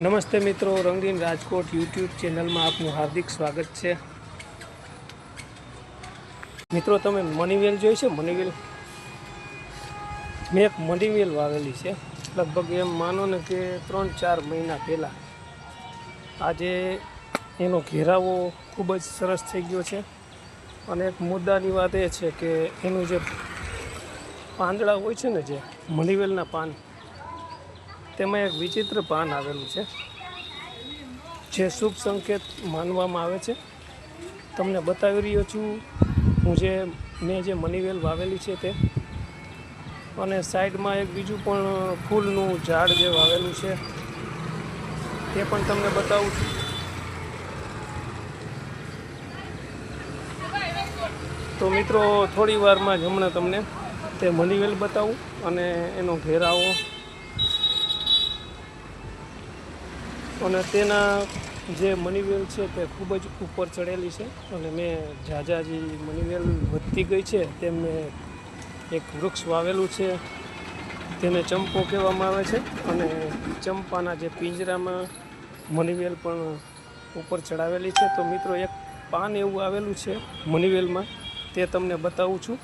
નમસ્તે મિત્રો, રંગીન રાજકોટ યુટ્યુબ ચેનલમાં આપનું હાર્દિક સ્વાગત છે. મિત્રો, તમે મનીવેલ જોઈ છે? મનીવેલ મેં એક મનીવેલ વાવેલી છે. લગભગ એમ માનો ને કે ત્રણ ચાર મહિના પહેલાં આજે એનો ઘેરાવો ખૂબ જ સરસ થઈ ગયો છે. અને એક મુદ્દાની વાત એ છે કે એનું જે પાંદડા હોય છે ને જે મનીવેલના પાન તેમાં એક વિચિત્ર પાન આવેલું છે, જે શુભ સંકેત માનવામાં આવે છે. તમને બતાવી રહ્યો છું, હું જે, મેં જે મનીવેલ વાવેલી છે તે. અને સાઈડમાં એક બીજું પણ ફૂલનું ઝાડ જે વાવેલું છે, તે પણ તમને બતાવું છું. તો મિત્રો, થોડી વારમાં જ હમણાં તમને તે મનીવેલ બતાવું અને એનો ઘેરાવો અને તેના જે મનીવેલ છે તે ખૂબ જ ઉપર ચડેલી છે અને મેં ઝાઝા જે મનીવેલ વધતી ગઈ છે મેં એક વૃક્ષ વાવેલું છે. તેને ચંપો કહેવામાં આવે છે અને ચંપાના જે પિંજરામાં મનીવેલ પણ ઉપર ચડાવેલી છે. તો મિત્રો, એક પાન એવું આવેલું છે મનીવેલમાં, તે તમને બતાવું છું.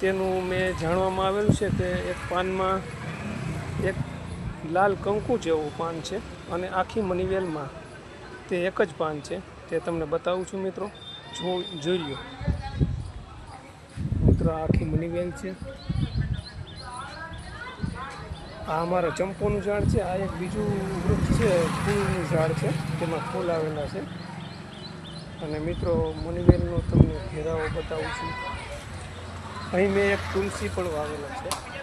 તેનું મેં જાણવામાં આવેલું છે કે એક પાનમાં લાલ કંકુ જેવું પાન છે અને આખી મનીવેલમાં તે એક જ પાન છે. તે તમને બતાવું છું મિત્રો. જો જોઈ લો મિત્રો આખી મનીવેલ છે. આ અમારા ચંપોનું ઝાડ છે. આ એક બીજું વૃક્ષ છે, ફૂલનું ઝાડ છે. તેમાં ફૂલ આવેલા છે. અને મિત્રો, મનીવેલનો તમને ઘેરાવો બતાવું છું. અહીં મેં એક તુલસી પણ વાવેલા છે.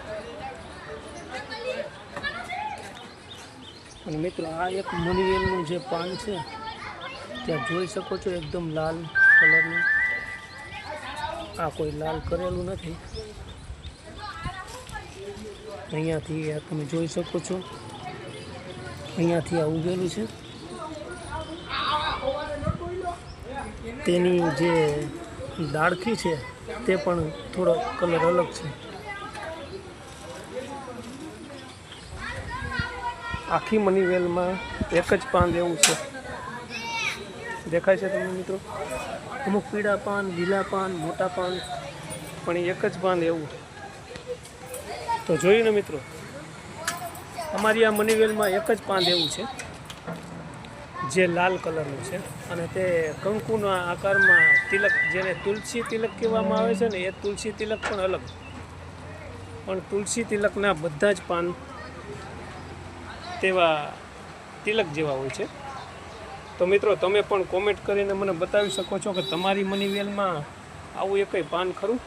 અને મિત્રો, આ એક મનીવેલનું જે પાન છે, ત્યાં જોઈ શકો છો એકદમ લાલ કલરનું. આ કોઈ લાલ કરેલું નથી. અહીંયાથી આ તમે જોઈ શકો છો. અહીંયાથી આ ઉગેલું છે. તેની જે ડાળખી છે, તે પણ થોડો કલર અલગ છે. આખી મનીવેલમાં એક જ પાન એવું છે. દેખાય છે તમને મિત્રો? અમુક પીળા પાન લીલા પાન મોટા પાન પણ એક જ પાન એવું. તો જોયું ને મિત્રો? અમારી આ મનીવેલમાં એક જ પાન એવું છે, જે લાલ કલરનું છે. અને તે કંકુના આકારમાં તિલક, જેને તુલસી તિલક કહેવામાં આવે છે ને, એ તુલસી તિલક પણ અલગ. પણ તુલસી તિલકના બધા જ પાન તેવા તિલક જેવા હોય છે. તો મિત્રો, તમે પણ કોમેન્ટ કરીને મને બતાવી શકો છો કે તમારી મનીવેલમાં આવું એ કંઈ પાન ખરું?